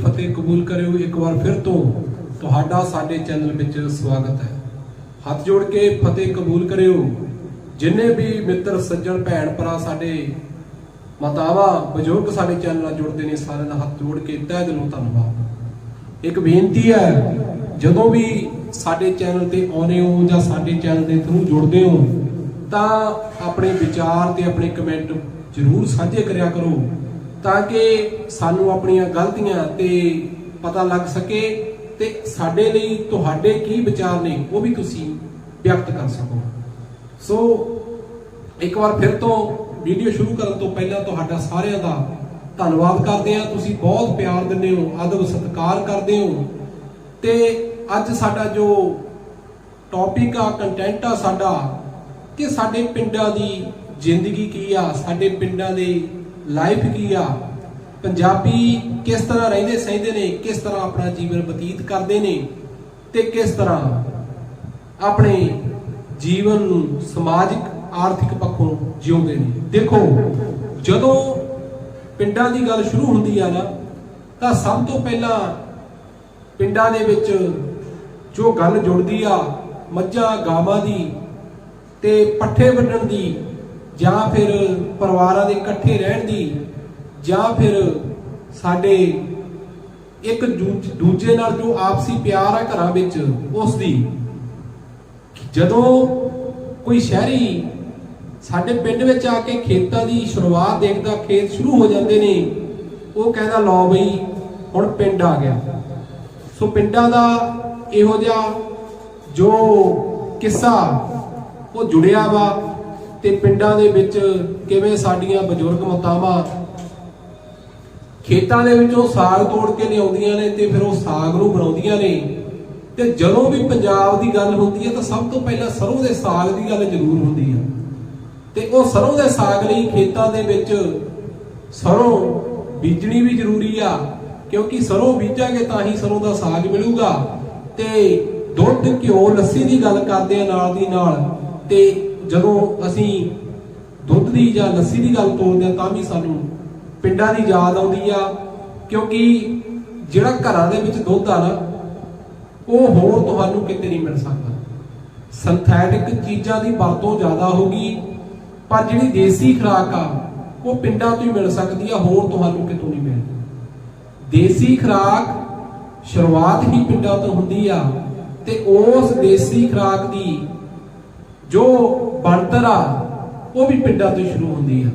ਫਤਿਹ ਕਬੂਲ ਕਰਿਓ। ਇੱਕ ਵਾਰ ਫਿਰ ਤੋਂ ਤੁਹਾਡਾ ਸਾਡੇ ਚੈਨਲ ਵਿੱਚ ਸਵਾਗਤ ਹੈ। ਹੱਥ ਜੋੜ ਕੇ ਫਤਿਹ ਕਬੂਲ ਕਰਿਓ। ਜਿੰਨੇ ਵੀ ਮਿੱਤਰ, ਸੱਜਣ, ਭੈਣ, ਭਰਾ ਸਾਡੇ ਮਾਤਾਵਾ, ਬਜ਼ੁਰਗ ਸਾਡੇ ਚੈਨਲ ਨਾਲ ਜੁੜਦੇ ਨੇ, ਸਾਰਿਆਂ ਦਾ ਹੱਥ ਜੋੜ ਕੇ ਤਹਿ ਦਿਲੋਂ ਧੰਨਵਾਦ। ਇੱਕ ਬੇਨਤੀ ਹੈ, ਜਦੋਂ ਵੀ ਸਾਡੇ ਚੈਨਲ ਤੇ ਆਉਨੇ ਹੋ ਜਾਂ ਸਾਡੇ ਚੈਨਲ ਦੇ ਥਰੂ ਜੁੜਦੇ ਹੋ, ਤਾਂ ਆਪਣੇ ਵਿਚਾਰ ਤੇ ਆਪਣੇ ਕਮੈਂਟ ਜ਼ਰੂਰ ਸਾਂਝੇ ਕਰਿਆ ਕਰੋ। ਤਾਂ ਕਿ ਸਾਨੂੰ ਆਪਣੀਆਂ ਗਲਤੀਆਂ ਤੇ ਪਤਾ ਲੱਗ ਸਕੇ ਤੇ ਸਾਡੇ ਲਈ ਤੁਹਾਡੇ ਕੀ ਵਿਚਾਰ ਨੇ ਉਹ ਵੀ ਤੁਸੀਂ ਵਿਅਕਤ ਕਰ ਸਕੋ। ਸੋ, ਇੱਕ ਵਾਰ ਫਿਰ ਤੋਂ ਵੀਡੀਓ ਸ਼ੁਰੂ ਕਰਨ ਤੋਂ ਪਹਿਲਾਂ ਤੁਹਾਡਾ ਸਾਰਿਆਂ ਦਾ ਧੰਨਵਾਦ ਕਰਦੇ ਹਾਂ। ਤੁਸੀਂ ਬਹੁਤ ਪਿਆਰ ਦਿੰਦੇ ਹੋ ਅਦਬ ਸਤਿਕਾਰ ਕਰਦੇ ਹੋ। ਤੇ ਅੱਜ ਸਾਡਾ ਜੋ ਟੌਪਿਕ ਆ ਕੰਟੈਂਟ ਆ ਸਾਡਾ, ਕਿ ਸਾਡੇ ਪਿੰਡਾਂ ਦੀ ਜ਼ਿੰਦਗੀ ਕੀ ਆ, ਸਾਡੇ ਪਿੰਡਾਂ ਦੇ ਲਾਈਫ ਕੀ ਆ? ਪੰਜਾਬੀ ਕਿਸ ਤਰ੍ਹਾਂ ਰਹਿੰਦੇ ਸਹਿੰਦੇ ਨੇ? ਕਿਸ ਤਰ੍ਹਾਂ ਆਪਣਾ ਜੀਵਨ ਬਤੀਤ ਕਰਦੇ ਨੇ? ਤੇ ਕਿਸ ਤਰ੍ਹਾਂ ਆਪਣੇ ਜੀਵਨ ਨੂੰ ਸਮਾਜਿਕ, ਆਰਥਿਕ ਪੱਖੋਂ ਜਿਉਂਦੇ ਨੇ? ਦੇਖੋ, ਜਦੋਂ ਪਿੰਡਾਂ ਦੀ ਗੱਲ ਸ਼ੁਰੂ ਹੁੰਦੀ ਆ ਨਾ, ਤਾਂ ਸਭ ਤੋਂ ਪਹਿਲਾਂ ਪਿੰਡਾਂ ਦੇ ਵਿੱਚ ਜੋ ਗੱਲ ਜੁੜਦੀ ਆ, ਮੱਝਾਂ, ਗਾਵਾਂ ਦੀ ਤੇ ਪੱਠੇ ਵੱਢਣ ਦੀ ਜਾਂ ਫਿਰ ਪਰਿਵਾਰਾਂ ਦੇ ਇਕੱਠੇ ਰਹਿਣ ਦੀ, ਜਾਂ ਫਿਰ ਸਾਡੇ ਇੱਕ ਦੂਜ- ਦੂਜੇ ਨਾਲ ਜੋ ਆਪਸੀ ਪਿਆਰ ਆ ਘਰਾਂ ਵਿੱਚ, ਉਸ ਦੀ। ਜਦੋਂ ਕੋਈ ਸ਼ਹਿਰੀ ਸਾਡੇ ਪਿੰਡ ਵਿੱਚ ਆ ਕੇ ਖੇਤਾਂ ਦੀ ਸ਼ੁਰੂਆਤ ਦੇਖਦਾ, ਖੇਤ ਸ਼ੁਰੂ ਹੋ ਜਾਂਦੇ ਨੇ, ਉਹ ਕਹਿੰਦਾ, ਲਓ ਬਈ, ਹੁਣ ਪਿੰਡ ਆ ਗਿਆ। ਸੋ ਪਿੰਡਾਂ ਦਾ ਇਹੋ ਜਿਹਾ ਜੋ ਕਿੱਸਾ ਉਹ ਜੁੜਿਆ ਵਾ। ਤੇ ਪਿੰਡਾਂ ਦੇ ਵਿੱਚ ਕਿਵੇਂ ਸਾਡੀਆਂ ਬਜ਼ੁਰਗ ਮਾਤਾਵਾਂ ਖੇਤਾਂ ਦੇ ਵਿੱਚੋਂ ਸਾਗ ਤੋੜ ਕੇ ਲਿਆਉਂਦੀਆਂ ਨੇ ਤੇ ਫਿਰ ਉਹ ਸਾਗ ਨੂੰ ਬਣਾਉਂਦੀਆਂ ਨੇ, ਤੇ ਜਦੋਂ ਵੀ ਪੰਜਾਬ ਦੀ ਗੱਲ ਹੁੰਦੀ ਹੈ ਤਾਂ ਸਭ ਤੋਂ ਪਹਿਲਾਂ ਸਰੋਂ ਦੇ ਸਾਗ ਦੀ ਗੱਲ ਜ਼ਰੂਰ ਹੁੰਦੀ ਹੈ। ਤੇ ਉਹ ਸਰੋਂ ਦੇ ਸਾਗ ਲਈ ਖੇਤਾਂ ਦੇ ਵਿੱਚ ਸਰੋਂ ਬੀਜਣੀ ਵੀ ਜ਼ਰੂਰੀ ਆ, ਕਿਉਂਕਿ ਸਰੋਂ ਬੀਜਾਂਗੇ ਤਾਂ ਹੀ ਸਰੋਂ ਦਾ ਸਾਗ ਮਿਲੂਗਾ। ਤੇ ਦੁੱਧ, ਘਿਓ, ਲੱਸੀ ਦੀ ਗੱਲ ਕਰਦੇ ਆ ਨਾਲ ਦੀ ਨਾਲ, ਤੇ ਜਦੋਂ ਅਸੀਂ ਦੁੱਧ ਦੀ ਜਾਂ ਲੱਸੀ ਦੀ ਗੱਲ ਤੋਰਦੇ ਆ ਤਾਂ ਵੀ ਸਾਨੂੰ ਪਿੰਡਾਂ ਦੀ ਯਾਦ ਆਉਂਦੀ ਆ, ਕਿਉਂਕਿ ਜਿਹੜਾ ਘਰਾਂ ਦੇ ਵਿੱਚ ਦੁੱਧ ਆ ਨਾ, ਉਹ ਹੋਰ ਤੁਹਾਨੂੰ ਕਿਤੇ ਨਹੀਂ ਮਿਲ ਸਕਦਾ। ਸਿੰਥੈਟਿਕ ਚੀਜ਼ਾਂ ਦੀ ਵਰਤੋਂ ਜ਼ਿਆਦਾ ਹੋਗੀ ਪਰ ਜਿਹੜੀ ਦੇਸੀ ਖੁਰਾਕ ਆ, ਉਹ ਪਿੰਡਾਂ ਤੋਂ ਹੀ ਮਿਲ ਸਕਦੀ ਆ, ਹੋਰ ਤੁਹਾਨੂੰ ਕਿਤੋਂ ਨਹੀਂ ਮਿਲਦੀ। ਦੇਸੀ ਖੁਰਾਕ ਸ਼ੁਰੂਆਤ ਹੀ ਪਿੰਡਾਂ ਤੋਂ ਹੁੰਦੀ ਆ, ਤੇ ਉਸ ਦੇਸੀ ਖੁਰਾਕ ਦੀ ਜੋ ਬਣਤਰ ਆ ਉਹ ਵੀ ਪਿੰਡਾਂ ਤੋਂ ਸ਼ੁਰੂ ਹੁੰਦੀ ਆ।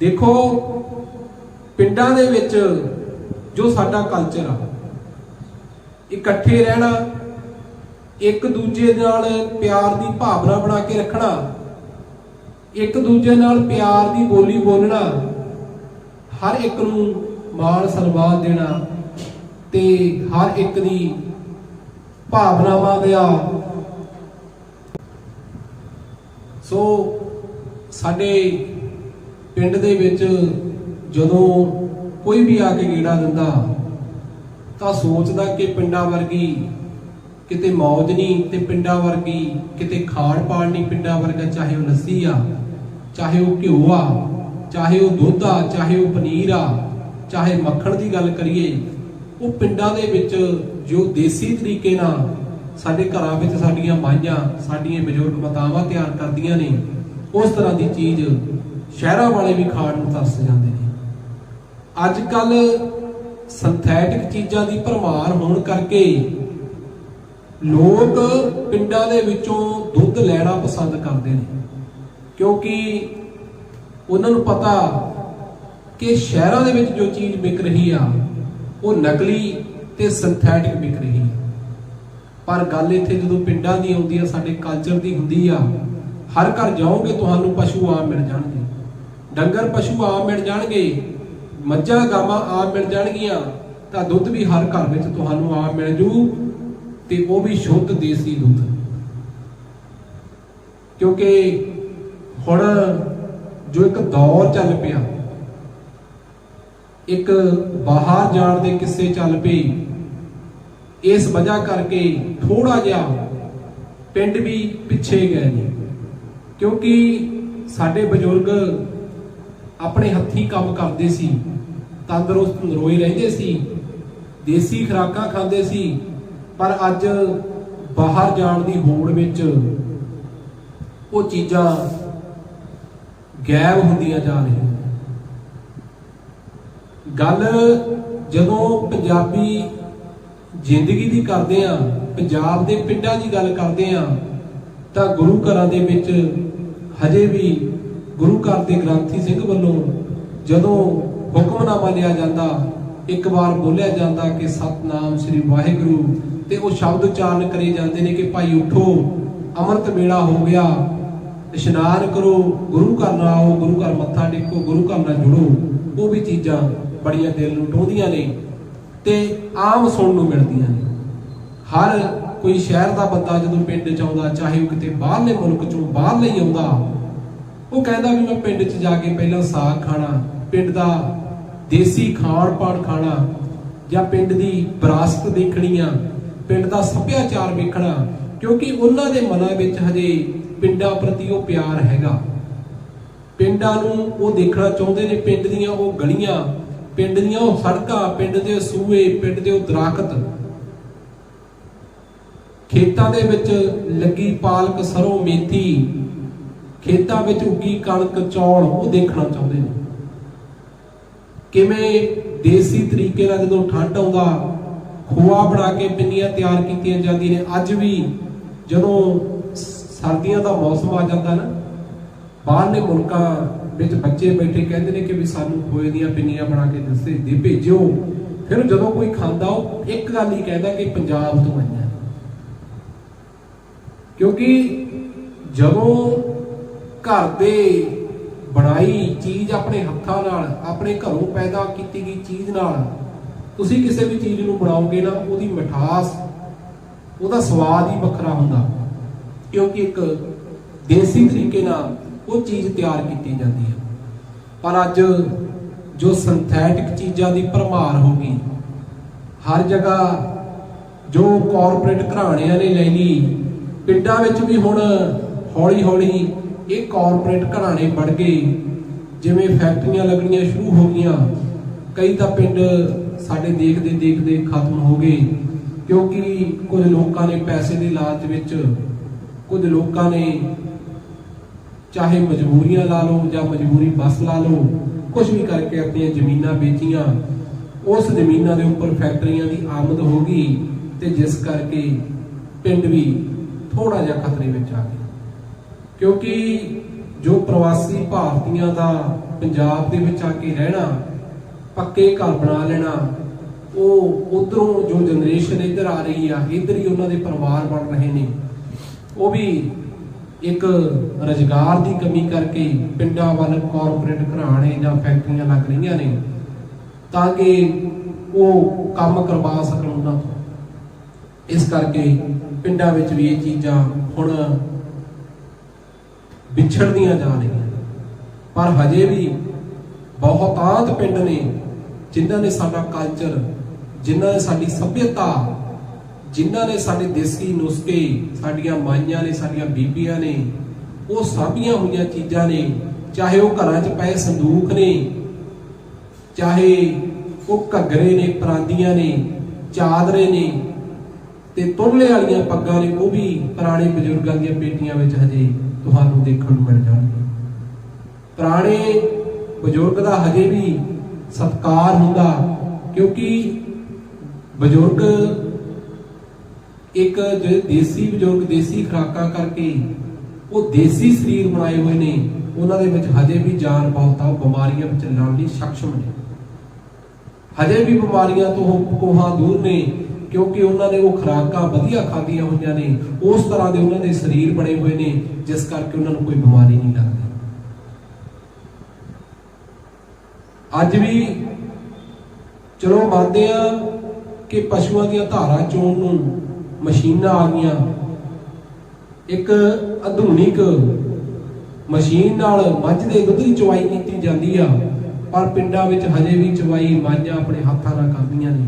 ਦੇਖੋ, ਪਿੰਡਾਂ ਦੇ ਵਿੱਚ ਜੋ ਸਾਡਾ ਕਲਚਰ ਆ, ਇਕੱਠੇ ਰਹਿਣਾ, ਇੱਕ ਦੂਜੇ ਨਾਲ ਪਿਆਰ ਦੀ ਭਾਵਨਾ ਬਣਾ ਕੇ ਰੱਖਣਾ, ਇੱਕ ਦੂਜੇ ਨਾਲ ਪਿਆਰ ਦੀ ਬੋਲੀ ਬੋਲਣਾ, ਹਰ ਇੱਕ ਨੂੰ ਮਾਣ ਸਨਮਾਨ ਦੇਣਾ ਤੇ ਹਰ ਇੱਕ ਦੀ ਭਾਵਨਾਵਾਂ ਦਾ ਸੋ ਸਾਡੇ ਪਿੰਡ ਦੇ ਵਿੱਚ ਜਦੋਂ ਕੋਈ ਵੀ ਆ ਕੇ ਗੇੜਾ ਦਿੰਦਾ, ਤਾਂ ਸੋਚਦਾ ਕਿ ਪਿੰਡਾਂ ਵਰਗੀ ਕਿਤੇ ਮੌਜ ਨਹੀਂ, ਤੇ ਪਿੰਡਾਂ ਵਰਗੀ ਕਿਤੇ ਖਾਣ ਪਾਣ ਨਹੀਂ ਪਿੰਡਾਂ ਵਰਗਾ, ਚਾਹੇ ਉਹ ਲੱਸੀ ਆ, ਚਾਹੇ ਉਹ ਘਿਓ ਆ, ਚਾਹੇ ਉਹ ਦੁੱਧ ਆ, ਚਾਹੇ ਉਹ ਪਨੀਰ ਆ, ਚਾਹੇ ਮੱਖਣ ਦੀ ਗੱਲ ਕਰੀਏ, ਉਹ ਪਿੰਡਾਂ ਦੇ ਵਿੱਚ ਜੋ ਦੇਸੀ ਤਰੀਕੇ ਨਾਲ ਸਾਡੇ ਘਰਾਂ ਵਿੱਚ ਸਾਡੀਆਂ ਮਾਈਆਂ, ਸਾਡੀਆਂ ਬਜ਼ੁਰਗ ਮਾਤਾਵਾਂ ਤਿਆਰ ਕਰਦੀਆਂ ਨੇ, ਉਸ ਤਰ੍ਹਾਂ ਦੀ ਚੀਜ਼ ਸ਼ਹਿਰਾਂ ਵਾਲੇ ਵੀ ਖਾਣ ਨੂੰ ਤਰਸ ਜਾਂਦੇ ਨੇ। ਅੱਜ ਕੱਲ ਸਿੰਥੈਟਿਕ ਚੀਜ਼ਾਂ ਦੀ ਭਰਮਾਰ ਹੋਣ ਕਰਕੇ ਲੋਕ ਪਿੰਡਾਂ ਦੇ ਵਿੱਚੋਂ ਦੁੱਧ ਲੈਣਾ ਪਸੰਦ ਕਰਦੇ ਨੇ। ਕਿਉਂਕਿ ਉਹਨਾਂ ਨੂੰ ਪਤਾ ਕਿ ਸ਼ਹਿਰਾਂ ਦੇ ਵਿੱਚ ਜੋ ਚੀਜ਼ ਵਿਕ ਰਹੀ ਆ, ਉਹ ਨਕਲੀ ਤੇ ਸਿੰਥੈਟਿਕ ਵਿਕ ਰਹੀ ਪਰ ਗੱਲ ਇੱਥੇ ਜਦੋਂ ਪਿੰਡਾਂ ਦੀ ਆਉਂਦੀ ਆ, ਸਾਡੇ ਕਲਚਰ ਦੀ ਹੁੰਦੀ ਆ, ਹਰ ਘਰ ਜਾਓਗੇ, ਤੁਹਾਨੂੰ ਪਸ਼ੂ ਆਮ ਮਿਲ ਜਾਣਗੇ। ਡੰਗਰ ਪਸ਼ੂ ਆਮ ਮਿਲ ਜਾਣਗੇ, ਮੱਝਾਂ, ਗਾਵਾਂ ਆਮ ਮਿਲ ਜਾਣਗੀਆਂ, ਤਾਂ ਦੁੱਧ ਵੀ ਹਰ ਘਰ ਵਿੱਚ ਤੁਹਾਨੂੰ ਆਮ ਮਿਲ ਜੂ ਤੇ ਉਹ ਵੀ ਸ਼ੁੱਧ ਦੇਸੀ ਦੁੱਧ। ਕਿਉਂਕਿ ਹੁਣ ਜੋ ਇੱਕ ਦੌਰ ਚੱਲ ਪਿਆ, ਇੱਕ ਬਾਹਰ ਜਾਣ ਦੇ ਕਿੱਸੇ ਚੱਲ ਪਏ ਇਸ ਵਜ੍ਹਾ ਕਰਕੇ ਥੋੜਾ ਜਿਹਾ ਪਿੰਡ ਵੀ ਪਿੱਛੇ ਗਏ ਨੇ। ਕਿਉਂਕਿ ਸਾਡੇ ਬਜ਼ੁਰਗ ਆਪਣੇ ਹੱਥੀ ਕੰਮ ਕਰਦੇ ਸੀ, ਤੰਦਰੁਸਤ ਨਰੋਏ ਰਹਿੰਦੇ ਸੀ, ਦੇਸੀ ਖੁਰਾਕਾਂ ਖਾਂਦੇ ਸੀ, ਪਰ ਅੱਜ ਬਾਹਰ ਜਾਣ ਦੀ ਹੋੜ ਵਿੱਚ ਉਹ ਚੀਜ਼ਾਂ ਗਾਇਬ ਹੁੰਦੀਆਂ ਜਾ ਰਹੀਆਂ ਗੱਲ ਜਦੋਂ ਪੰਜਾਬੀ ਜ਼ਿੰਦਗੀ ਦੀ ਕਰਦੇ ਆ ਪੰਜਾਬ ਦੇ ਪਿੰਡਾਂ ਦੀ ਗੱਲ ਕਰਦੇ ਆ ਤਾਂ ਗੁਰੂ ਘਰਾਂ ਦੇ ਵਿੱਚ ਹਜੇ ਵੀ ਗੁਰੂ ਘਰ ਦੇ ਗ੍ਰੰਥੀ ਸਿੰਘ ਵੱਲੋਂ ਜਦੋਂ ਹੁਕਮਨਾਮਾ ਲਿਆ ਜਾਂਦਾ, ਇੱਕ ਵਾਰ ਬੋਲਿਆ ਜਾਂਦਾ ਕਿ ਸਤਨਾਮ ਸ੍ਰੀ ਵਾਹਿਗੁਰੂ ਤੇ ਉਹ ਸ਼ਬਦ ਉਚਾਰਨ ਕਰੇ ਜਾਂਦੇ ਨੇ ਕਿ ਭਾਈ ਉਠੋ, ਅੰਮ੍ਰਿਤ ਵੇਲਾ ਹੋ ਗਿਆ, ਇਸ਼ਨਾਨ ਕਰੋ, ਗੁਰੂ ਘਰ ਨਾਲ ਆਓ, ਗੁਰੂ ਘਰ ਮੱਥਾ ਟੇਕੋ, ਗੁਰੂ ਘਰ ਨਾਲ ਜੁੜੋ, ਉਹ ਵੀ ਚੀਜ਼ਾਂ ਬੜੀਆਂ ਦਿਲ ਨੂੰ ਟੋਹਦੀਆਂ ਨੇ। ਤੇ ਆਮ ਸੁਣਨ ਨੂੰ ਮਿਲਦੀਆਂ ਨੇ। ਹਰ ਕੋਈ ਸ਼ਹਿਰ ਦਾ ਬੰਦਾ ਜਦੋਂ ਪਿੰਡ ਚ ਆਉਂਦਾ, ਚਾਹੇ ਉਹ ਕਿਤੇ ਬਾਹਰਲੇ ਮੁਲਕ ਚੋਂ ਬਾਹਰ ਲਈ ਆਉਂਦਾ, ਉਹ ਕਹਿੰਦਾ ਵੀ ਮੈਂ ਪਿੰਡ 'ਚ ਜਾ ਕੇ ਪਹਿਲਾਂ ਸਾਗ ਖਾਣਾ, ਪਿੰਡ ਦਾ ਦੇਸੀ ਖਾਣ ਪਾਣ ਖਾਣਾ, ਜਾਂ ਪਿੰਡ ਦੀ ਵਿਰਾਸਤ ਦੇਖਣੀ ਆ, ਪਿੰਡ ਦਾ ਸੱਭਿਆਚਾਰ ਵੇਖਣਾ, ਕਿਉਂਕਿ ਉਹਨਾਂ ਦੇ ਮਨਾਂ ਵਿੱਚ ਹਜੇ ਪਿੰਡਾਂ ਪ੍ਰਤੀ ਉਹ ਪਿਆਰ ਹੈਗਾ। ਪਿੰਡਾਂ ਨੂੰ ਉਹ ਦੇਖਣਾ ਚਾਹੁੰਦੇ ਨੇ, ਪਿੰਡ ਦੀਆਂ ਉਹ ਗਲੀਆਂ ਪਿੰਡ ਦੀਆਂ ਉਹ ਸੜਕਾਂ, ਪਿੰਡ ਦੇ ਸੂਏ, ਪਿੰਡ ਦੇ ਉਹ ਦਰਖਤ। ਖੇਤਾਂ ਦੇ ਵਿੱਚ ਲੱਗੀ ਪਾਲਕ, ਸਰੋਂ, ਮੇਥੀ। ਖੇਤਾਂ ਵਿੱਚ ਉੱਗੀ ਕਣਕ, ਚੌਲ, ਉਹ ਦੇਖਣਾ ਚਾਹੁੰਦੇ ਨੇ। ਕਿਵੇਂ ਦੇਸੀ ਤਰੀਕੇ ਨਾਲ ਜਦੋਂ ਠੰਡ ਆਉਂਦਾ, ਖੋਆ ਬਣਾ ਕੇ ਪਿੰਨੀਆਂ ਤਿਆਰ ਕੀਤੀਆਂ ਜਾਂਦੀਆਂ ਨੇ, ਅੱਜ ਵੀ ਜਦੋਂ ਸਰਦੀਆਂ ਦਾ ਮੌਸਮ ਆ ਜਾਂਦਾ ਨਾ ਬਾਹਰਲੇ ਮੁਲਕਾਂ ਵਿੱਚ ਬੱਚੇ ਬੈਠੇ ਕਹਿੰਦੇ ਨੇ ਕਿ ਵੀ ਸਾਨੂੰ ਖੋਏ ਦੀਆਂ ਪਿੰਨੀਆਂ ਬਣਾ ਕੇ ਦੱਸੇ ਦੇ ਭੇਜਿਓ। ਫਿਰ ਜਦੋਂ ਕੋਈ ਖਾਂਦਾ, ਉਹ ਇੱਕ ਗੱਲ ਹੀ ਕਹਿੰਦਾ ਕਿ ਪੰਜਾਬ ਤੋਂ ਆਈਆਂ ਕਿਉਂਕਿ ਜਦੋਂ ਘਰ ਦੇ ਬਣਾਈ ਚੀਜ਼ ਆਪਣੇ ਹੱਥਾਂ ਨਾਲ, ਆਪਣੇ ਘਰੋਂ ਪੈਦਾ ਕੀਤੀ ਗਈ ਚੀਜ਼ ਨਾਲ, ਤੁਸੀਂ ਕਿਸੇ ਵੀ ਚੀਜ਼ ਨੂੰ ਬਣਾਓਗੇ ਨਾ, ਉਹਦੀ ਮਿਠਾਸ, ਉਹਦਾ ਸਵਾਦ ਹੀ ਵੱਖਰਾ ਹੁੰਦਾ। ਕਿਉਂਕਿ ਇੱਕ ਦੇਸੀ ਤਰੀਕੇ ਨਾਲ ਉਹ ਚੀਜ਼ ਤਿਆਰ ਕੀਤੀ ਜਾਂਦੀ ਹੈ। ਪਰ ਅੱਜ ਜੋ ਸਿੰਥੈਟਿਕ ਚੀਜ਼ਾਂ ਦੀ ਭਰਮਾਰ ਹੋ ਗਈ, ਹਰ ਜਗ੍ਹਾ ਜੋ ਕਾਰਪੋਰੇਟ ਘਰਾਣਿਆਂ ਨੇ ਲੈ ਲਈ, ਪਿੰਡਾਂ ਵਿੱਚ ਵੀ ਹੁਣ ਹੌਲੀ ਹੌਲੀ ਇਹ ਕਾਰਪੋਰੇਟ ਘਰਾਣੇ ਵੜ ਗਏ। ਜਿਵੇਂ ਫੈਕਟਰੀਆਂ ਲੱਗਣੀਆਂ ਸ਼ੁਰੂ ਹੋ ਗਈਆਂ, ਕਈ ਤਾਂ ਪਿੰਡ ਸਾਡੇ ਦੇਖਦੇ ਦੇਖਦੇ ਖਤਮ ਹੋ ਗਏ, ਕਿਉਂਕਿ ਕੁਝ ਲੋਕਾਂ ਨੇ ਪੈਸੇ ਦੇ ਲਾਲਚ ਵਿੱਚ, ਕੁਝ ਲੋਕਾਂ ਨੇ ਚਾਹੇ ਮਜਬੂਰੀਆਂ ਲਾ ਲਓ ਜਾਂ ਮਜਬੂਰੀ ਬਸ ਲਾ ਲਓ ਕੁਝ ਵੀ ਕਰਕੇ ਆਪਣੀਆਂ ਜ਼ਮੀਨਾਂ ਵੇਚੀਆਂ, ਉਸ ਜ਼ਮੀਨਾਂ ਦੇ ਉੱਪਰ ਫੈਕਟਰੀਆਂ ਦੀ ਆਮਦ ਹੋ ਗਈ ਤੇ ਜਿਸ ਕਰਕੇ ਪਿੰਡ ਵੀ ਥੋੜਾ ਜਿਹਾ ਖਤਰੇ ਵਿੱਚ ਆ ਗਿਆ। ਕਿਉਂਕਿ ਜੋ ਪ੍ਰਵਾਸੀ ਭਾਰਤੀਆਂ ਦਾ ਪੰਜਾਬ ਦੇ ਵਿੱਚ ਆ ਕੇ ਰਹਿਣਾ, ਪੱਕੇ ਘਰ ਬਣਾ ਲੈਣਾ, ਉਹ ਉਧਰੋਂ ਜੋ ਜਨਰੇਸ਼ਨ ਇੱਧਰ ਆ ਰਹੀ ਆ, ਇੱਧਰ ਹੀ ਉਹਨਾਂ ਦੇ ਪਰਿਵਾਰ ਬਣ ਰਹੇ ਨੇ, ਉਹ ਵੀ ਇੱਕ ਰੁਜ਼ਗਾਰ ਦੀ ਕਮੀ ਕਰਕੇ ਪਿੰਡਾਂ ਵੱਲ ਕਾਰਪੋਰੇਟ ਘਰਾਣੇ ਜਾਂ ਫੈਕਟਰੀਆਂ ਲੱਗ ਰਹੀਆਂ ਨੇ, ਤਾਂ ਕਿ ਉਹ ਕੰਮ ਕਰਵਾ ਸਕਣ ਉਹਨਾਂ ਤੋਂ। ਇਸ ਕਰਕੇ ਪਿੰਡਾਂ ਵਿੱਚ ਵੀ ਇਹ ਚੀਜ਼ਾਂ ਹੁਣ ਵਿਛੜਦੀਆਂ ਜਾ ਰਹੀਆਂ ਪਰ ਹਜੇ ਵੀ ਬਹੁਤਾਤ ਪਿੰਡ ਨੇ ਜਿਨ੍ਹਾਂ ਨੇ ਸਾਡਾ ਕਲਚਰ ਜਿਨ੍ਹਾਂ ਨੇ ਸਾਡੀ ਸੱਭਿਅਤਾ ਜਿਨ੍ਹਾਂ ਨੇ ਸਾਡੇ ਦੇਸੀ ਨੁਸਖੇ, ਸਾਡੀਆਂ ਮਾਈਆਂ ਨੇ, ਸਾਡੀਆਂ ਬੀਬੀਆਂ ਨੇ, ਉਹ ਸਾਂਭੀਆਂ ਹੋਈਆਂ ਚੀਜ਼ਾਂ ਨੇ, ਚਾਹੇ ਉਹ ਘਰਾਂ 'ਚ ਪਏ ਸੰਦੂਕ ਨੇ, ਚਾਹੇ ਉਹ ਘੱਗਰੇ ਨੇ, ਪਰਾਂਦੀਆਂ ਨੇ, ਚਾਦਰੇ ਨੇ, ਤੇ ਤੁਰਲੇ ਵਾਲੀਆਂ ਪੱਗਾਂ ਨੇ, ਉਹ ਵੀ ਪੁਰਾਣੇ ਬਜ਼ੁਰਗਾਂ ਦੀਆਂ ਪੇਟੀਆਂ ਵਿੱਚ ਹਜੇ ਤੁਹਾਨੂੰ ਦੇਖਣ ਨੂੰ ਮਿਲ ਜਾਣਗੇ ਪੁਰਾਣੇ ਬਜ਼ੁਰਗ ਦਾ ਹਜੇ ਵੀ ਸਤਕਾਰ ਹੁੰਦਾ, ਕਿਉਂਕਿ ਬਜ਼ੁਰਗ ਇੱਕ ਜਿਹੜੇ ਦੇਸੀ ਬਜ਼ੁਰਗ ਦੇਸੀ ਖੁਰਾਕਾਂ ਕਰਕੇ ਉਹ ਦੇਸੀ ਸਰੀਰ ਬਣਾਏ ਹੋਏ ਨੇ, ਉਹਨਾਂ ਦੇ ਵਿੱਚ ਹਜੇ ਵੀ ਜਾਨ ਬਹੁਤ ਆ, ਉਹ ਬਿਮਾਰੀਆਂ ਵਿੱਚ ਲੜਨ ਲਈ ਸક્ષਮ ਨੇ। ਹਜੇ ਵੀ ਬਿਮਾਰੀਆਂ ਤੋਂ ਕੋਹਾਂ ਦੂਰ ਨੇ, ਕਿਉਂਕਿ ਉਹਨਾਂ ਨੇ ਉਹ ਖੁਰਾਕਾਂ ਵਧੀਆ ਖਾਧੀਆਂ ਹੋਈਆਂ ਨੇ, ਉਸ ਤਰ੍ਹਾਂ ਦੇ ਉਹਨਾਂ ਦੇ ਸਰੀਰ ਬਣੇ ਹੋਏ ਨੇ, ਜਿਸ ਕਰਕੇ ਉਹਨਾਂ ਨੂੰ ਕੋਈ ਬਿਮਾਰੀ ਨਹੀਂ ਲੱਗਦੀ। ਅੱਜ ਵੀ ਚਲੋ ਮੰਨਦੇ ਆ ਕਿ ਪਸ਼ੂਆਂ ਦੀਆਂ ਧਾਰਾਂ ਚੋਣ ਨੂੰ ਮਸ਼ੀਨਾਂ ਆ ਗਈਆਂ। ਇੱਕ ਆਧੁਨਿਕ ਮਸ਼ੀਨ ਨਾਲ ਮੱਝ ਦੇ ਦੁੱਧ ਦੀ ਚਵਾਈ ਕੀਤੀ ਜਾਂਦੀ ਆ, ਪਰ ਪਿੰਡਾਂ ਵਿੱਚ ਹਜੇ ਵੀ ਚਵਾਈ ਮਾਝਾਂ ਆਪਣੇ ਹੱਥਾਂ ਨਾਲ ਕਰਦੀਆਂ ਨੇ।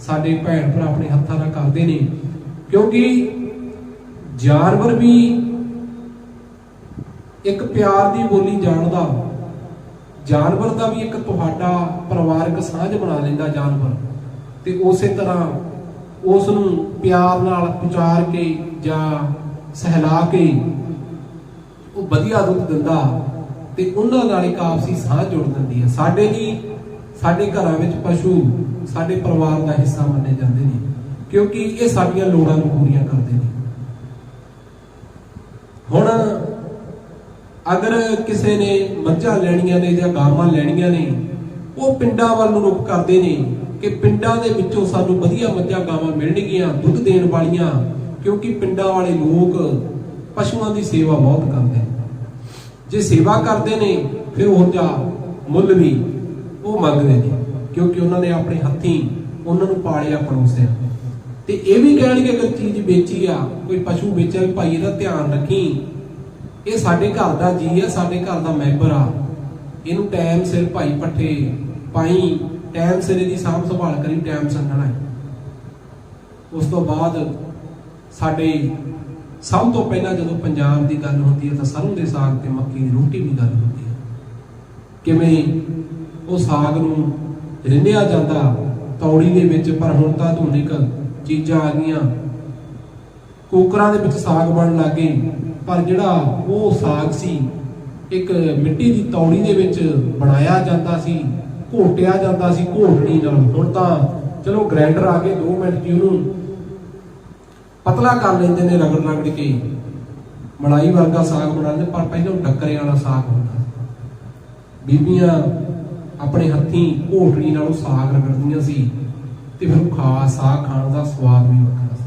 ਸਾਡੇ ਭੈਣ ਭਰਾ ਆਪਣੇ ਹੱਥਾਂ ਨਾਲ ਕਰਦੇ ਨੇ, ਕਿਉਂਕਿ ਜਾਨਵਰ ਵੀ ਇੱਕ ਪਿਆਰ ਦੀ ਬੋਲੀ ਜਾਣਦਾ। ਜਾਨਵਰ ਦਾ ਵੀ ਇੱਕ ਤੁਹਾਡਾ ਪਰਿਵਾਰਕ ਸਾਂਝ ਬਣਾ ਲੈਂਦਾ ਜਾਨਵਰ। ਤੇ ਉਸੇ ਤਰ੍ਹਾਂ ਉਸ ਨੂੰ ਪਿਆਰ ਨਾਲ ਪੁਚਾਰ ਕੇ ਜਾਂ ਸਹਿਲਾ ਕੇ ਉਹ ਵਧੀਆ ਦੁੱਧ ਦਿੰਦਾ ਤੇ ਉਹਨਾਂ ਨਾਲ ਇੱਕ ਆਪਸੀ ਸਾਂਝ ਜੁੜ ਦਿੰਦੀ ਹੈ। ਸਾਡੇ ਲਈ ਸਾਡੇ ਘਰਾਂ ਵਿੱਚ ਪਸ਼ੂ ਸਾਡੇ ਪਰਿਵਾਰ ਦਾ ਹਿੱਸਾ ਮੰਨੇ ਜਾਂਦੇ ਨੇ, ਕਿਉਂਕਿ ਇਹ ਸਾਡੀਆਂ ਲੋੜਾਂ ਨੂੰ ਪੂਰੀਆਂ ਕਰਦੇ ਨੇ। ਹੁਣ ਅਗਰ ਕਿਸੇ ਨੇ ਮੱਝਾਂ ਲੈਣੀਆਂ ਨੇ ਜਾਂ ਗਾਵਾਂ ਲੈਣੀਆਂ ਨੇ, ਉਹ ਪਿੰਡਾਂ ਵੱਲ ਨੂੰ ਰੁਖ ਕਰਦੇ ਨੇ ਕਿ ਪਿੰਡਾਂ ਦੇ ਵਿੱਚੋਂ ਸਾਨੂੰ ਵਧੀਆ ਮੱਝਾਂ ਗਾਵਾਂ ਮਿਲਣਗੀਆਂ, ਦੁੱਧ ਦੇਣ ਵਾਲੀਆਂ, ਕਿਉਂਕਿ ਪਿੰਡਾਂ ਵਾਲੇ ਲੋਕ ਪਸ਼ੂਆਂ ਦੀ ਸੇਵਾ ਬਹੁਤ ਕਰਦੇ ਨੇ। ਜੇ ਸੇਵਾ ਕਰਦੇ ਨੇ, ਫਿਰ ਉਹ ਜਾ ਮੁੱਲ ਵੀ ਉਹ ਮੰਗਦੇ ਨੇ, ਕਿਉਂਕਿ ਉਹਨਾਂ ਨੇ ਆਪਣੇ ਹੱਥੀਂ ਉਹਨਾਂ ਨੂੰ ਪਾਲਿਆ ਪਲੋਸਿਆ ਤੇ ਇਹ ਵੀ ਕਹਿਣਗੇ ਅਗਰ ਚੀਜ਼ ਵੇਚੀ ਆ, ਕੋਈ ਪਸ਼ੂ ਵੇਚਿਆ ਵੀ ਭਾਈ ਇਹਦਾ ਧਿਆਨ ਰੱਖੀ। ਇਹ ਸਾਡੇ ਘਰ ਦਾ ਜੀ ਆ, ਸਾਡੇ ਘਰ ਦਾ ਮੈਂਬਰ ਆ। ਇਹਨੂੰ ਟਾਈਮ ਸਿਰ ਭਾਈ ਪੱਠੇ ਪਾਈ ਟਾਈਮ ਸਿਰ ਇਹਦੀ ਸਾਂਭ ਸੰਭਾਲ ਕਰੀ, ਟਾਈਮ ਸੰਗਣਾ ਹੈ। ਉਸ ਤੋਂ ਬਾਅਦ ਸਾਡੇ ਸਭ ਤੋਂ ਪਹਿਲਾਂ ਜਦੋਂ ਪੰਜਾਬ ਦੀ ਗੱਲ ਹੁੰਦੀ ਹੈ ਤਾਂ ਸਰੋਂ ਦੇ ਸਾਗ ਤੇ ਮੱਕੀ ਦੀ ਰੋਟੀ ਦੀ ਗੱਲ ਹੁੰਦੀ ਹੈ। ਕਿਵੇਂ ਉਹ ਸਾਗ ਨੂੰ ਰਿੰਨਿਆ ਜਾਂਦਾ, ਤੌੜੀ ਦੇ ਵਿੱਚ, ਪਰ ਹੁਣ ਤਾਂ ਆਧੁਨਿਕ ਚੀਜ਼ਾਂ ਆ ਗਈਆਂ। ਕੁੱਕਰਾਂ ਦੇ ਵਿੱਚ ਸਾਗ ਬਣਨ ਲੱਗੇ ਪਰ ਜਿਹੜਾ ਉਹ ਸਾਗ ਸੀ, ਇੱਕ ਮਿੱਟੀ ਦੀ ਤੌੜੀ ਦੇ ਵਿੱਚ ਬਣਾਇਆ ਜਾਂਦਾ ਸੀ। ਘੋਟਿਆ ਜਾਂਦਾ ਸੀ ਘੋਟਣੀ ਨਾਲ ਹੁਣ ਤਾਂ ਚਲੋ ਗ੍ਰੈਂਡਰ ਆ ਕੇ 2 ਮਿੰਟ 'ਚ ਉਹਨੂੰ ਪਤਲਾ ਕਰ ਲੈਂਦੇ ਨੇ ਰਗੜ ਰਗੜ ਕੇ। ਮਲਾਈ ਵਰਗਾ ਸਾਗ ਬਣਾਉਂਦੇ ਪਰ ਪਹਿਲਾਂ ਉਹ ਵਾਲਾ ਸਾਗ ਹੁੰਦਾ ਬੀਬੀਆਂ ਆਪਣੇ ਹੱਥੀਂ ਘੋਟਣੀ ਨਾਲ ਉਹ ਸਾਗ ਰਗੜਦੀਆਂ ਸੀ ਤੇ ਫਿਰ ਉਹ ਖਾ, ਸਾਗ ਖਾਣ ਦਾ ਸਵਾਦ ਵੀ ਵੱਖਰਾ ਸੀ।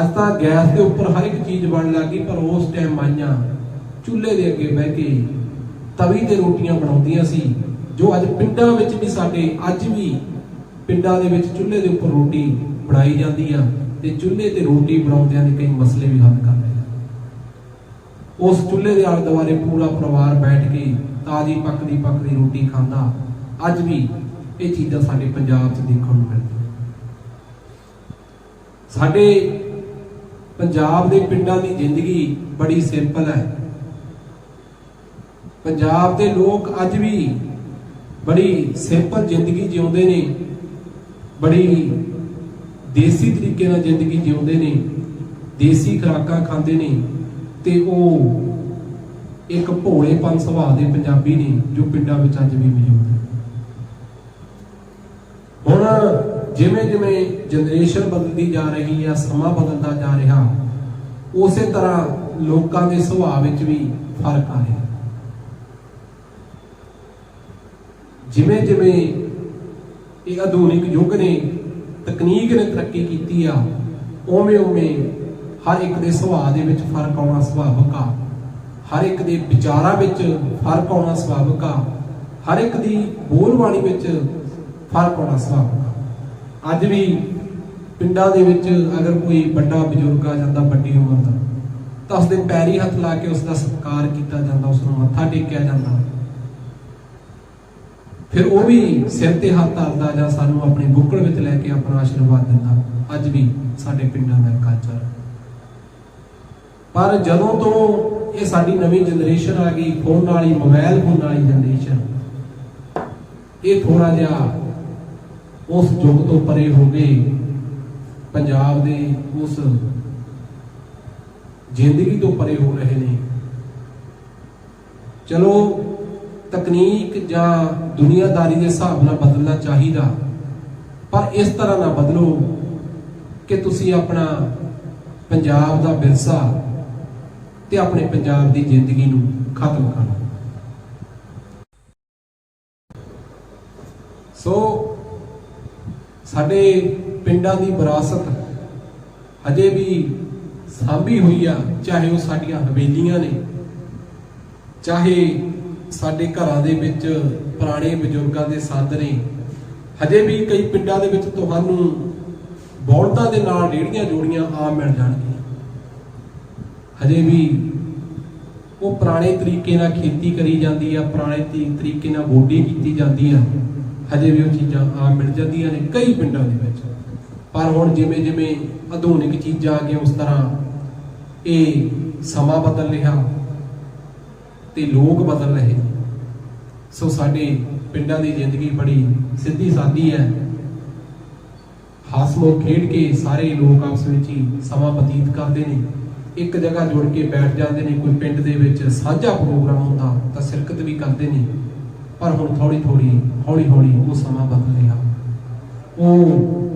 ਅੱਜ ਤਾਂ ਗੈਸ ਦੇ ਉੱਪਰ ਹਰ ਇੱਕ ਚੀਜ਼ ਬਣ ਲੱਗੀ ਪਰ ਉਸ ਟਾਈਮ ਮਾਈਆਂ ਚੁੱਲ੍ਹੇ ਦੇ ਅੱਗੇ ਬਹਿ ਕੇ ਤਵੀ ਤੇ ਰੋਟੀਆਂ ਬਣਾਉਂਦੀਆਂ ਸੀ, ਜੋ ਅੱਜ ਪਿੰਡਾਂ ਵਿੱਚ ਵੀ ਸਾਡੇ ਅੱਜ ਵੀ ਪਿੰਡਾਂ ਦੇ ਵਿੱਚ ਚੁੱਲ੍ਹੇ ਦੇ ਉੱਪਰ ਰੋਟੀ ਬਣਾਈ ਜਾਂਦੀ ਆ ਤੇ ਚੁੱਲ੍ਹੇ ਤੇ ਰੋਟੀ ਬਣਾਉਂਦਿਆਂ ਦੇ ਕਈ ਮਸਲੇ ਵੀ ਹੱਲ ਕਰਦੇ ਲਏ ਉਸ ਚੁੱਲ੍ਹੇ ਦੇ ਆਲੇ ਦੁਆਲੇ ਪੂਰਾ ਪਰਿਵਾਰ ਬੈਠ ਕੇ ਤਾਜ਼ੀ ਪੱਕਦੀ ਪੱਕਦੀ ਰੋਟੀ ਖਾਂਦਾ, ਅੱਜ ਵੀ ਇਹ ਚੀਜ਼ਾਂ ਸਾਡੇ ਪੰਜਾਬ 'ਚ ਦੇਖਣ ਨੂੰ ਮਿਲਦੀਆਂ। ਸਾਡੇ ਪੰਜਾਬ ਦੇ ਪਿੰਡਾਂ ਦੀ ਜ਼ਿੰਦਗੀ ਬੜੀ ਸਿੰਪਲ ਹੈ। ਪੰਜਾਬ ਦੇ ਲੋਕ ਅੱਜ ਵੀ ਬੜੀ ਸਿੰਪਲ ਜ਼ਿੰਦਗੀ ਜਿਉਂਦੇ ਨੇ, ਬੜੀ ਦੇਸੀ ਤਰੀਕੇ ਨਾਲ ਜ਼ਿੰਦਗੀ ਜਿਉਂਦੇ ਨੇ, ਦੇਸੀ ਖੁਰਾਕਾਂ ਖਾਂਦੇ ਨੇ ਤੇ ਉਹ ਇੱਕ ਭੋਲੇਪਨ ਸੁਭਾਅ ਦੇ ਪੰਜਾਬੀ ਨੇ ਜੋ ਪਿੰਡਾਂ ਵਿੱਚ ਅੱਜ ਵੀ ਮੌਜੂਦ ਨੇ। ਹੁਣ ਜਿਵੇਂ ਜਿਵੇਂ ਜਨਰੇਸ਼ਨ ਬਦਲਦੀ ਜਾ ਰਹੀ ਹੈ ਸਮਾਂ ਬਦਲਦਾ ਜਾ ਰਿਹਾ, ਉਸੇ ਤਰ੍ਹਾਂ ਲੋਕਾਂ ਦੇ ਸੁਭਾਅ ਵਿੱਚ ਵੀ ਫ਼ਰਕ ਆ ਰਿਹਾ। ਜਿਵੇਂ ਜਿਵੇਂ ਇਹ ਆਧੁਨਿਕ ਯੁੱਗ ਨੇ ਤਕਨੀਕ ਨੇ ਤਰੱਕੀ ਕੀਤੀ ਆ, ਉਵੇਂ ਉਵੇਂ ਹਰ ਇੱਕ ਦੇ ਸੁਭਾਅ ਦੇ ਵਿੱਚ ਫ਼ਰਕ ਆਉਣਾ ਸੁਭਾਵਿਕ ਆ। ਹਰ ਇੱਕ ਦੇ ਵਿਚਾਰਾਂ ਵਿੱਚ ਫ਼ਰਕ ਆਉਣਾ ਸੁਭਾਵਿਕ ਆ। ਹਰ ਇੱਕ ਦੀ ਬੋਲਬਾਣੀ ਵਿੱਚ ਫ਼ਰਕ ਆਉਣਾ ਸੁਭਾਵਿਕ ਆ। ਅੱਜ ਵੀ ਪਿੰਡਾਂ ਦੇ ਵਿੱਚ ਅਗਰ ਕੋਈ ਵੱਡਾ ਬਜ਼ੁਰਗ ਆ ਜਾਂਦਾ ਵੱਡੀ ਉਮਰ ਦਾ, ਤਾਂ ਉਸ ਦੇ ਪੈਰੀ ਹੱਥ ਲਾ ਕੇ ਉਸ ਦਾ ਸਤਿਕਾਰ ਕੀਤਾ ਜਾਂਦਾ ਉਸ ਨੂੰ ਮੱਥਾ ਟੇਕਿਆ ਜਾਂਦਾ। ਫਿਰ ਉਹ ਵੀ ਸਿਰ ਤੇ ਹੱਥ ਧਰਦਾ ਜਾਂ ਸਾਨੂੰ ਆਪਣੇ ਬੁੱਕਲ ਵਿੱਚ ਲੈ ਕੇ ਆਪਣਾ ਆਸ਼ੀਰਵਾਦ ਦਿੰਦਾ। ਅੱਜ ਵੀ ਸਾਡੇ ਪਿੰਡਾਂ ਦਾ ਕਲਚਰ ਪਰ ਜਦੋਂ ਤੋਂ ਇਹ ਸਾਡੀ ਨਵੀਂ ਜਨਰੇਸ਼ਨ ਆ ਗਈ, ਫੋਨ ਵਾਲੀ ਮੋਬਾਈਲ ਫੋਨ ਵਾਲੀ ਜਨਰੇਸ਼ਨ, ਇਹ ਥੋੜਾ ਜਿਹਾ ਉਸ ਯੁੱਗ ਤੋਂ ਪਰੇ ਹੋ ਗਏ ਪੰਜਾਬ ਦੇ ਉਸ ਜ਼ਿੰਦਗੀ ਤੋਂ ਪਰੇ ਹੋ ਰਹੇ ਨੇ। ਚਲੋ ਤਕਨੀਕ ਜਾਂ ਦੁਨੀਆਦਾਰੀ ਦੇ ਹਿਸਾਬ ਨਾਲ ਬਦਲਣਾ ਚਾਹੀਦਾ। ਪਰ ਇਸ ਤਰ੍ਹਾਂ ਨਾ ਬਦਲੋ ਕਿ ਤੁਸੀਂ ਆਪਣਾ ਪੰਜਾਬ ਦਾ ਵਿਰਸਾ ਤੇ ਆਪਣੇ ਪੰਜਾਬ ਦੀ ਜ਼ਿੰਦਗੀ ਨੂੰ ਖਤਮ ਕਰੋ। ਸੋ, ਸਾਡੇ ਪਿੰਡਾਂ ਦੀ ਵਿਰਾਸਤ ਅਜੇ ਵੀ ਸਾਂਭੀ ਹੋਈ ਆ, ਚਾਹੇ ਉਹ ਸਾਡੀਆਂ ਹਵੇਲੀਆਂ ਨੇ, ਚਾਹੇ ਸਾਡੇ ਘਰਾਂ ਦੇ ਵਿੱਚ ਪੁਰਾਣੇ ਬਜ਼ੁਰਗਾਂ ਦੇ ਸੰਦ ਨੇ। ਹਜੇ ਵੀ ਕਈ ਪਿੰਡਾਂ ਦੇ ਵਿੱਚ ਤੁਹਾਨੂੰ ਬੌਲਦਾਂ ਦੇ ਨਾਲ ਰੇੜੀਆਂ ਜੋੜੀਆਂ ਆਮ ਮਿਲ ਜਾਣਗੀਆਂ। ਹਜੇ ਵੀ ਉਹ ਪੁਰਾਣੇ ਤਰੀਕੇ ਨਾਲ ਖੇਤੀ ਕਰੀ ਜਾਂਦੀ ਆ, ਪੁਰਾਣੇ ਤਰੀਕੇ ਨਾਲ ਗੋਡੀ ਕੀਤੀ ਜਾਂਦੀ ਆ। ਹਜੇ ਵੀ ਉਹ ਚੀਜ਼ਾਂ ਆਮ ਮਿਲ ਜਾਂਦੀਆਂ ਨੇ ਕਈ ਪਿੰਡਾਂ ਦੇ ਵਿੱਚ। ਪਰ ਹੁਣ ਜਿਵੇਂ ਜਿਵੇਂ ਆਧੁਨਿਕ ਚੀਜ਼ਾਂ ਆ ਗਈਆਂ, ਉਸ ਤਰ੍ਹਾਂ ਇਹ ਸਮਾਂ ਬਦਲ ਰਿਹਾ। ਤੇ ਲੋਕ ਬਦਲ ਰਹੇ। ਸੋ ਸਾਡੇ ਪਿੰਡਾਂ ਦੀ ਜ਼ਿੰਦਗੀ ਬੜੀ ਸਿੱਧੀ ਸਾਦੀ ਹੈ। ਹਾਸਮੋ ਖੇਡ ਕੇ ਸਾਰੇ ਲੋਕ ਆਪਸ ਵਿੱਚ ਹੀ ਸਮਾਂ ਬਤੀਤ ਕਰਦੇ ਨੇ। ਇੱਕ ਜਗ੍ਹਾ ਜੁੜ ਕੇ ਬੈਠ ਜਾਂਦੇ ਨੇ, ਕੋਈ ਪਿੰਡ ਦੇ ਵਿੱਚ ਸਾਂਝਾ ਪ੍ਰੋਗਰਾਮ ਹੁੰਦਾ, ਤਾਂ ਸ਼ਿਰਕਤ ਵੀ ਕਰਦੇ ਨੇ। ਪਰ ਹੁਣ ਥੋੜੀ ਥੋੜੀ ਹੌਲੀ ਹੌਲੀ ਉਹ ਸਮਾਂ ਬਦਲ ਰਿਹਾ। ਉਹ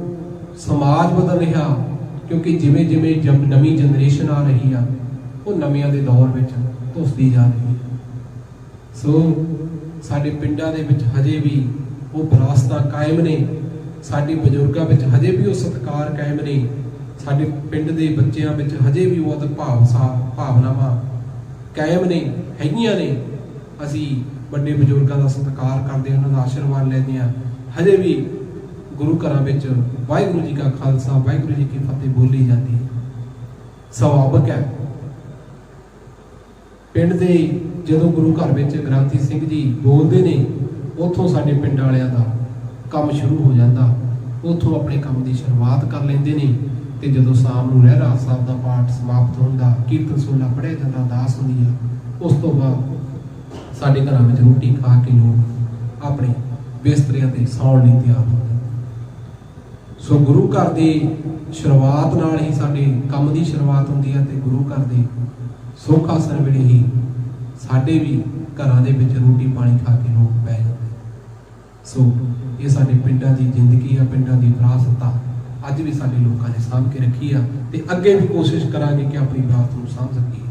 ਸਮਾਜ ਬਦਲ ਰਿਹਾ, ਕਿਉਂਕਿ ਜਿਵੇਂ ਜਿਵੇਂ ਜਬ ਨਵੀਂ ਜਨਰੇਸ਼ਨ ਆ ਰਹੀ ਆ, ਉਹ ਨਵਿਆਂ ਦੇ ਦੌਰ ਵਿੱਚ ਧੁੱਸਦੀ ਜਾ ਰਹੀ ਹੈ। ਸੋ ਸਾਡੇ ਪਿੰਡਾਂ ਦੇ ਵਿੱਚ ਹਜੇ ਵੀ ਉਹ ਵਿਰਾਸਤਾਂ ਕਾਇਮ ਨੇ, ਸਾਡੇ ਬਜ਼ੁਰਗਾਂ ਵਿੱਚ ਹਜੇ ਵੀ ਉਹ ਸਤਕਾਰ ਕਾਇਮ ਨੇ, ਸਾਡੇ ਪਿੰਡ ਦੇ ਬੱਚਿਆਂ ਵਿੱਚ ਹਜੇ ਵੀ ਉਹ ਭਾਵ ਸਾ ਭਾਵਨਾਵਾਂ ਕਾਇਮ ਨੇ, ਹੈਗੀਆਂ ਨੇ। ਅਸੀਂ ਵੱਡੇ ਬਜ਼ੁਰਗਾਂ ਦਾ ਸਤਿਕਾਰ ਕਰਦੇ ਉਹਨਾਂ ਦਾ ਆਸ਼ੀਰਵਾਦ ਲੈਂਦੇ ਹਾਂ। ਹਜੇ ਵੀ ਗੁਰੂ ਘਰਾਂ ਵਿੱਚ ਵਾਹਿਗੁਰੂ ਜੀ ਕਾ ਖਾਲਸਾ, ਵਾਹਿਗੁਰੂ ਜੀ ਕੀ ਫਤਿਹ ਬੋਲੀ ਜਾਂਦੀ ਹੈ। ਸੁਭਾਵਿਕ ਹੈ। ਪਿੰਡ ਦੇ ਜਦੋਂ ਗੁਰੂ ਘਰ ਵਿੱਚ ਗ੍ਰੰਥੀ ਸਿੰਘ ਜੀ ਬੋਲਦੇ ਨੇ, ਉੱਥੋਂ ਸਾਡੇ ਪਿੰਡ ਵਾਲਿਆਂ ਦਾ ਕੰਮ ਸ਼ੁਰੂ ਹੋ ਜਾਂਦਾ। ਉੱਥੋਂ ਆਪਣੇ ਕੰਮ ਦੀ ਸ਼ੁਰੂਆਤ ਕਰ ਲੈਂਦੇ ਨੇ ਤੇ ਜਦੋਂ ਸ਼ਾਮ ਨੂੰ ਰਹਿਰਾ ਸਾਹਿਬ ਦਾ ਪਾਠ ਸਮਾਪਤ ਹੁੰਦਾ ਕੀਰਤਨ ਸੋਲਾ ਪੜ੍ਹਿਆ ਜਾਂਦਾ ਅਰਦਾਸ ਹੁੰਦੀ ਆ, ਉਸ ਤੋਂ ਬਾਅਦ ਸਾਡੇ ਘਰਾਂ ਵਿੱਚ ਰੋਟੀ ਖਾ ਕੇ ਲੋਕ ਆਪਣੇ ਬਿਸਤਰਿਆਂ ਤੇ ਸੌਣ ਲਈ ਤਿਆਰ ਹੁੰਦੇ ਸੋ ਗੁਰੂ ਘਰ ਦੀ ਸ਼ੁਰੂਆਤ ਨਾਲ ਹੀ ਸਾਡੇ ਕੰਮ ਦੀ ਸ਼ੁਰੂਆਤ ਹੁੰਦੀ ਹੈ ਤੇ ਗੁਰੂ ਘਰ ਦੇ ਸੁੱਖ ਆਸਣ ਵੇਲੇ ਹੀ ਸਾਡੇ ਵੀ ਘਰਾਂ ਦੇ ਵਿੱਚ ਰੋਟੀ ਪਾਣੀ ਖਾ ਕੇ ਲੋਕ ਪੈ ਜਾਂਦੇ ਸੋ ਇਹ ਸਾਡੇ ਪਿੰਡਾਂ ਦੀ ਜ਼ਿੰਦਗੀ ਆ, ਪਿੰਡਾਂ ਦੀ ਵਿਰਾਸਤ ਆ। ਅੱਜ ਵੀ ਸਾਡੇ ਲੋਕਾਂ ਨੇ ਸਾਂਭ ਕੇ ਰੱਖੀ ਆ ਤੇ ਅੱਗੇ ਵੀ ਕੋਸ਼ਿਸ਼ ਕਰਾਂਗੇ ਕਿ ਆਪਣੀ ਵਿਰਾਸਤ ਨੂੰ ਸਾਂਭ ਸਕੀਏ।